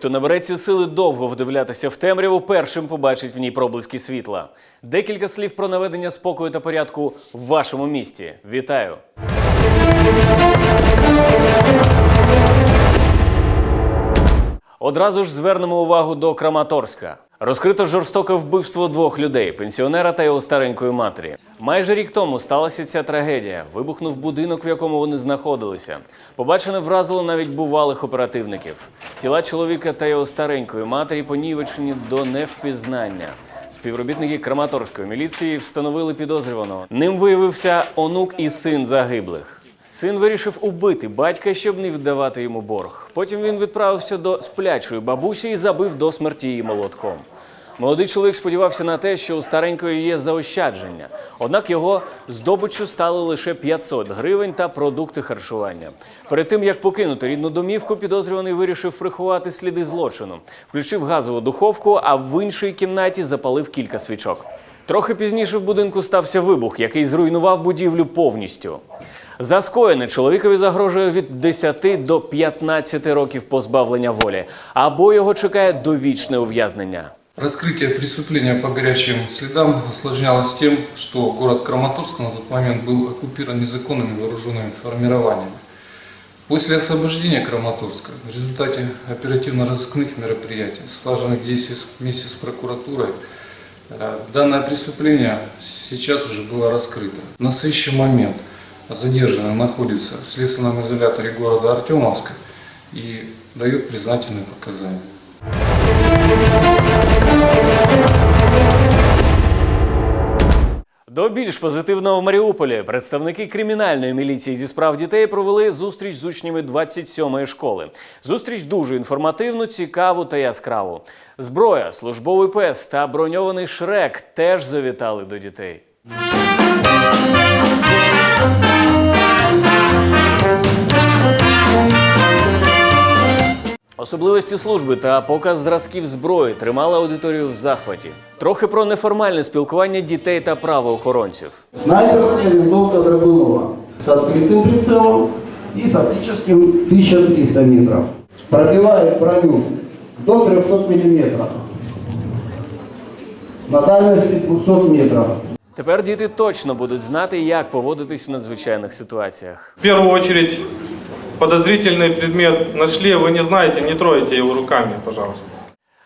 Хто набереться сили довго вдивлятися в темряву, першим побачить в ній проблиски світла. Декілька слів про наведення спокою та порядку в вашому місті. Вітаю! Одразу ж звернемо увагу до Краматорська. Розкрито жорстоке вбивство двох людей пенсіонера та його старенької матері. Майже рік тому сталася ця трагедія. Вибухнув будинок, в якому вони знаходилися. Побачене вразило навіть бувалих оперативників. Тіла чоловіка та його старенької матері понівечені до невпізнання. Співробітники Краматорської міліції встановили підозрюваного. Ним виявився онук і син загиблих. Син вирішив убити батька, щоб не віддавати йому борг. Потім він відправився до сплячої бабусі і забив до смерті її молотком. Молодий чоловік сподівався на те, що у старенької є заощадження. Однак його здобиччю стали лише 500 гривень та продукти харчування. Перед тим як покинути рідну домівку, підозрюваний вирішив приховати сліди злочину. Включив газову духовку, а в іншій кімнаті запалив кілька свічок. Трохи пізніше в будинку стався вибух, який зруйнував будівлю повністю. За скоєне чоловікові загрожує від 10 до 15 років позбавлення волі, або його чекає довічне ув'язнення. Раскрытие преступления по горячим следам осложнялось тем, что город Краматорск на тот момент был оккупирован незаконными вооруженными формированиями. После освобождения Краматорска в результате оперативно-розыскных мероприятий, слаженных действий вместе с прокуратурой, э, данное преступление сейчас уже было раскрыто. В настоящий момент задержанный находится в следственном изоляторе города Артемовска и дает признательные показания. До більш позитивного в Маріуполі представники кримінальної міліції зі справ дітей провели зустріч з учнями 27-ї школи. Зустріч дуже інформативну, цікаву та яскраву. Зброя, службовий пес та броньований шрек теж завітали до дітей. Особливості служби та показ зразків зброї тримали аудиторію в захваті. Трохи про неформальне спілкування дітей та правоохоронців. Снайперская винтовка Драгунова с открытым прицелом и с оптическим 1300 метров. Пробивает броню до 300 миллиметров. На дальности 200 метров. Тепер діти точно будуть знати, як поводитись в надзвичайних ситуаціях. В первую очередь подозрительный предмет нашли, вы не знаете, не тройте его руками, пожалуйста.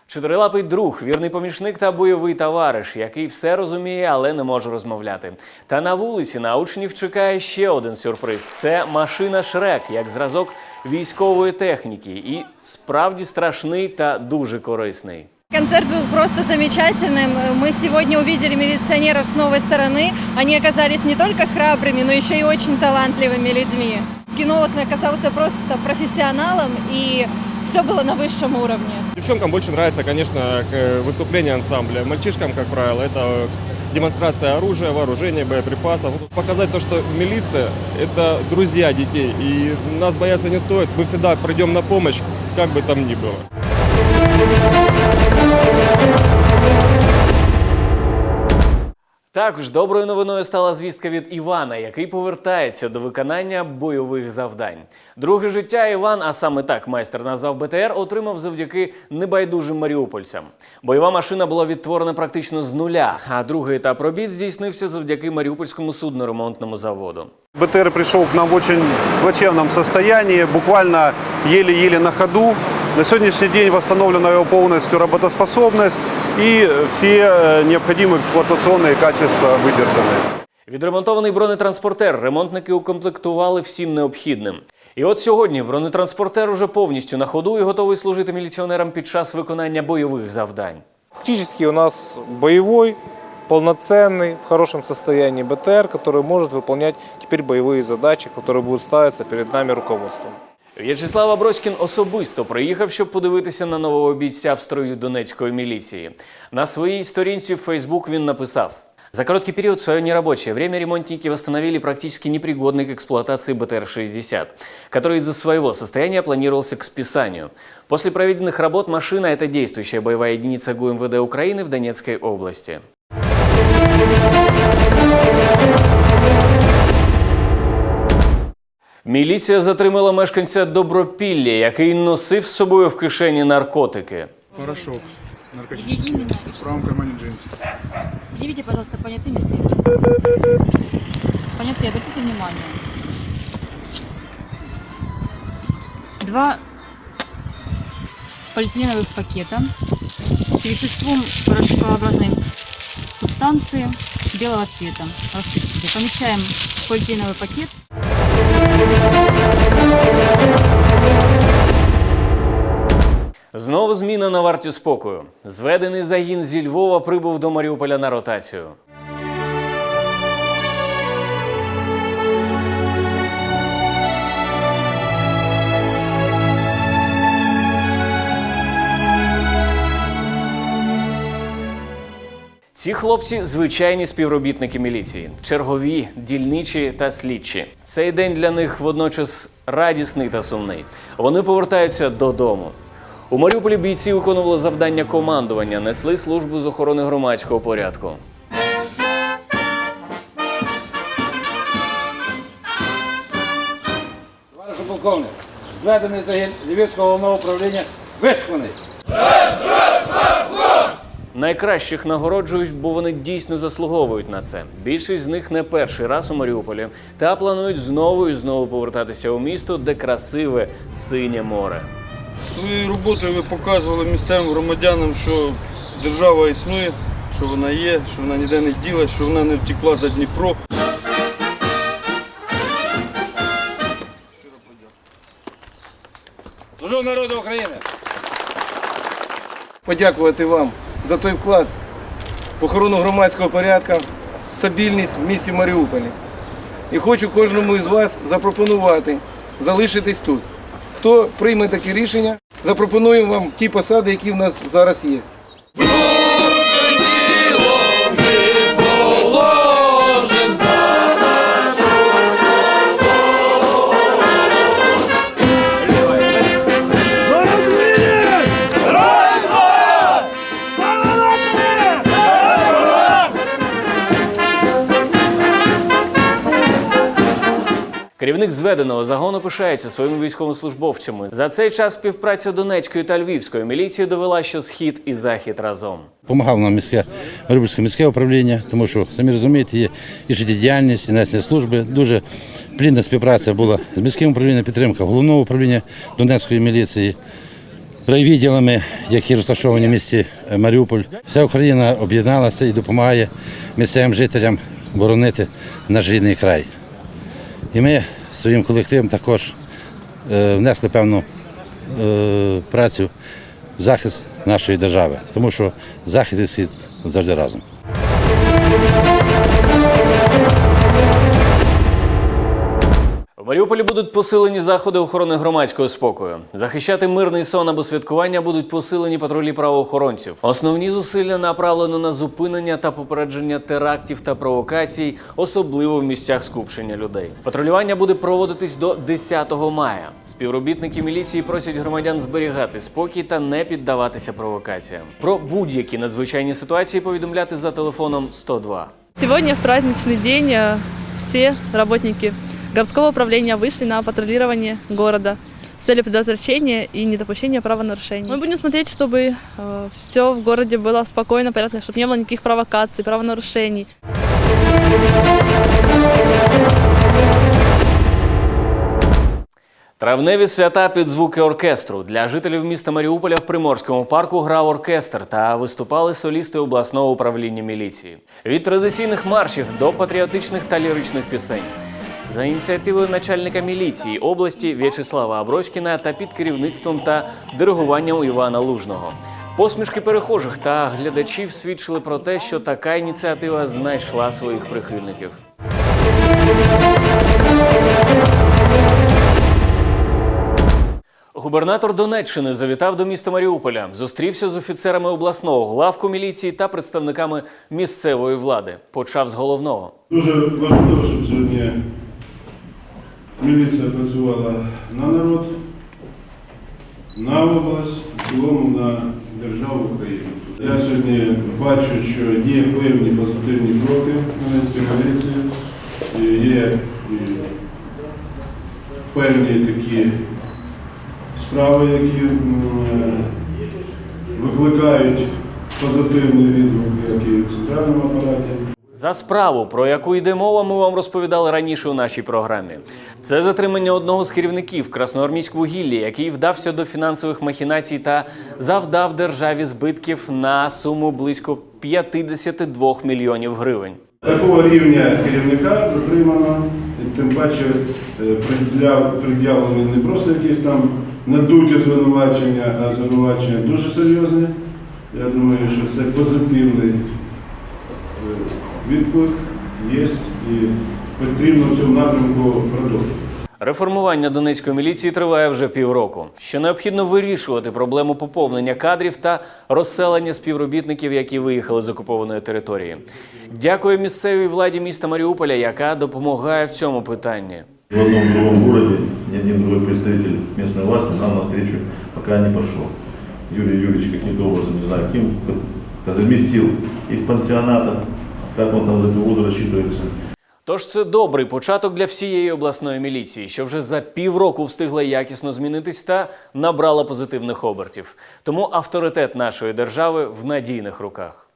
Чотирилапий друг, вірний помічник та бойовий товариш, який все розуміє, але не може розмовляти. Та на вулиці на учнів чекає ще один сюрприз: це машина Шрек, як зразок військової техніки, і справді страшний та дуже корисний. Концерт был просто замечательным. Мы сегодня увидели милиционеров с новой стороны. Они оказались не только храбрыми, но еще и очень талантливыми людьми. Кинолог оказался просто профессионалом, и все было на высшем уровне. Девчонкам больше нравится, конечно, к- выступление ансамбля. Мальчишкам, как правило, это демонстрация оружия, вооружения, боеприпасов. Показать то, что милиция – это друзья детей, и нас бояться не стоит. Мы всегда придем на помощь, как бы там ни было. Також доброю новиною стала звістка від Івана, який повертається до виконання бойових завдань. Друге життя Іван, а саме так майстер назвав БТР, отримав завдяки небайдужим маріупольцям. Бойова машина була відтворена практично з нуля, а другий етап робіт здійснився завдяки Маріупольському судноремонтному заводу. БТР пришел к нам в очень плачевном состоянии, буквально еле-еле на ходу. На сегодняшний день восстановлена его полностью работоспособность и все э, необходимые эксплуатационные качества выдержаны. Відремонтований бронетранспортер ремонтники укомплектували всім необхідним. І от сьогодні бронетранспортер уже повністю на ходу і готовий служити міліціонерам під час виконання бойових завдань. Фактически у нас боевой, полноценный, в хорошем состоянии БТР, который может выполнять теперь боевые задачи, которые будут ставиться перед нами руководством. В'ячеслав Аброськін особисто приїхав, щоб подивитися на нового бійця в строю Донецької міліції. На своїй сторінці в Фейсбук він написав. За короткий период в свое нерабочее время ремонтники восстановили практически непригодный к эксплуатации БТР-60, который из-за своего состояния планировался к списанию. После проведенных работ машина – это действующая боевая единица ГУМВД Украины в Донецкой области. Міліція затримала мешканця Добропілля, який носив з собою в кишені наркотики. Порошок наркотический Где именно? в правом кармане джинсов. Предъявите, пожалуйста, понятыми следователь. Понятые, обратите внимание. Два полиэтиленовых пакета с веществом порошкообразной субстанции белого цвета. Рассыпчатый. Помещаем в полиэтиленовый пакет. Знову зміна на варті спокою. Зведений загін зі Львова прибув до Маріуполя на ротацію. Ці хлопці звичайні співробітники міліції, чергові, дільничі та слідчі. Цей день для них водночас радісний та сумний. Вони повертаються додому. У Маріуполі бійці виконували завдання командування, несли службу з охорони громадського порядку. Товаришу полковник, зведений загін Львівського головного управління вишканий. Найкращих нагороджують, бо вони дійсно заслуговують на це. Більшість з них не перший раз у Маріуполі та планують знову і знову повертатися у місто, де красиве синє море. Своєю роботою ви показували місцевим громадянам, що держава існує, що вона є, що вона ніде не ділась, що вона не втекла за Дніпро. Служу народу України. Подякувати вам за той вклад в охорону громадського порядку, стабільність в місті Маріуполі. І хочу кожному із вас запропонувати залишитись тут. Хто прийме таке рішення, запропонуємо вам ті посади, які в нас зараз є. Керівник зведеного загону пишається своїми військовослужбовцями. За цей час співпраця Донецької та Львівської міліції довела, що схід і захід разом. Помагав нам міське Маріупольське міське управління, тому що самі розумієте, є і життєдіяльність, і несення служби. Дуже плідна співпраця була з міським управлінням, підтримка головного управління Донецької міліції, райвідділами, які розташовані в місті Маріуполь. Вся Україна об'єдналася і допомагає місцевим жителям боронити наш рідний край. І ми своїм колективом також е, внесли певну е, працю в захист нашої держави, тому що захист і світ завжди разом. В Маріуполі будуть посилені заходи охорони громадського спокою. Захищати мирний сон або святкування будуть посилені патрулі правоохоронців. Основні зусилля направлено на зупинення та попередження терактів та провокацій, особливо в місцях скупчення людей. Патрулювання буде проводитись до 10 мая. Співробітники міліції просять громадян зберігати спокій та не піддаватися провокаціям. Про будь-які надзвичайні ситуації повідомляти за телефоном 102. Сегодня в праздничный день э, все работники городского управления вышли на патрулирование города с целью предотвращения и недопущения правонарушений. Мы будем смотреть, чтобы все в городе было спокойно, порядка, чтобы не было никаких провокаций, правонарушений. Травневі свята під звуки оркестру для жителів міста Маріуполя в Приморському парку грав оркестр та виступали солісти обласного управління міліції. Від традиційних маршів до патріотичних та ліричних пісень. За ініціативою начальника міліції області В'ячеслава Аброськіна та під керівництвом та диригуванням Івана Лужного. Посмішки перехожих та глядачів свідчили про те, що така ініціатива знайшла своїх прихильників. Губернатор Донеччини завітав до міста Маріуполя, зустрівся з офіцерами обласного главку міліції та представниками місцевої влади. Почав з головного. Дуже важливо, щоб сьогодні міліція працювала на народ, на область, в цілому на державу України. Я сьогодні бачу, що є певні позитивні кроки Донецької міліції, є певні такі справи, які викликають позитивний відгук, як і в центральному апараті. За справу, про яку йде мова, ми вам розповідали раніше у нашій програмі. Це затримання одного з керівників Красноармійськвугіллі, який вдався до фінансових махінацій та завдав державі збитків на суму близько 52 мільйонів гривень. Такого рівня керівника затримано, і тим паче е, пред'явлені не просто якісь там надуті звинувачення, а звинувачення дуже серйозні. Я думаю, що це позитивний е, відклик є і потрібно в цьому напрямку продовжувати. Реформування Донецької міліції триває вже півроку. Що необхідно вирішувати проблему поповнення кадрів та розселення співробітників, які виїхали з окупованої території. Дякую місцевій владі міста Маріуполя, яка допомагає в цьому питанні. В одном другом городе ни один другой представитель местной власти нам навстречу пока не пошел. Юрий Юрьевич каким-то образом, не знаю, кем, заместил их пансионата, как он там за воду рассчитывается. Тож це добрий початок для всієї обласної міліції, що вже за півроку встигла якісно змінитись та набрала позитивних обертів. Тому авторитет нашої держави в надійних руках.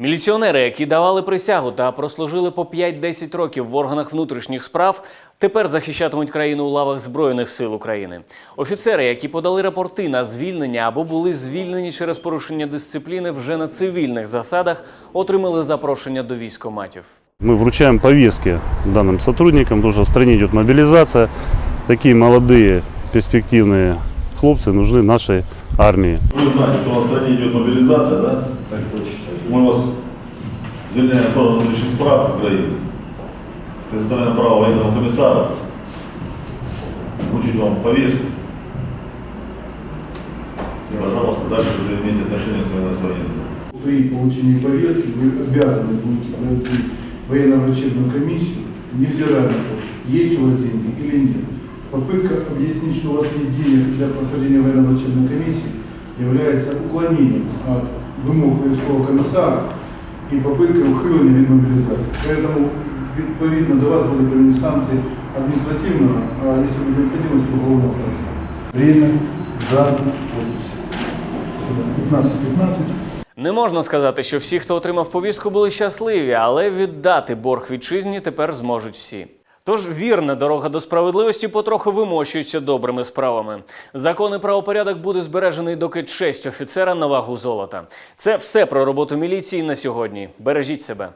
Міліціонери, які давали присягу та прослужили по 5-10 років в органах внутрішніх справ, тепер захищатимуть країну у лавах Збройних сил України. Офіцери, які подали рапорти на звільнення або були звільнені через порушення дисципліни вже на цивільних засадах, отримали запрошення до військоматів. Мы вручаем повестки данным сотрудникам, потому что в стране идет мобилизация. Такие молодые, перспективные хлопцы нужны нашей армии. Вы знаете, что у нас в стране идет мобилизация, да? Так Мы вас звільняємо сторону внутренних справ Украины. Предоставляем право военного комиссара вручить вам повестку. И, пожалуйста, дальше уже имеете отношение с военной. При получении повестки вы обязаны будете пройти военно-врачебную комиссию, невзирая на то, есть у вас деньги или нет. Попытка объяснить, что у вас нет денег для прохождения военно-врачебной комиссии, является уклонением от вымог воинского комиссара и попыткой ухиления від мобилизации. Поэтому, відповідно, до вас будут применены санкции административного, а если будет необходимость, уголовного характера. Время, дата, подпись. 15-15. Не можна сказати, що всі, хто отримав повістку, були щасливі, але віддати борг вітчизні тепер зможуть всі. Тож вірна дорога до справедливості потроху вимощується добрими справами. Закон і правопорядок буде збережений, доки честь офіцера на вагу золота. Це все про роботу міліції на сьогодні. Бережіть себе.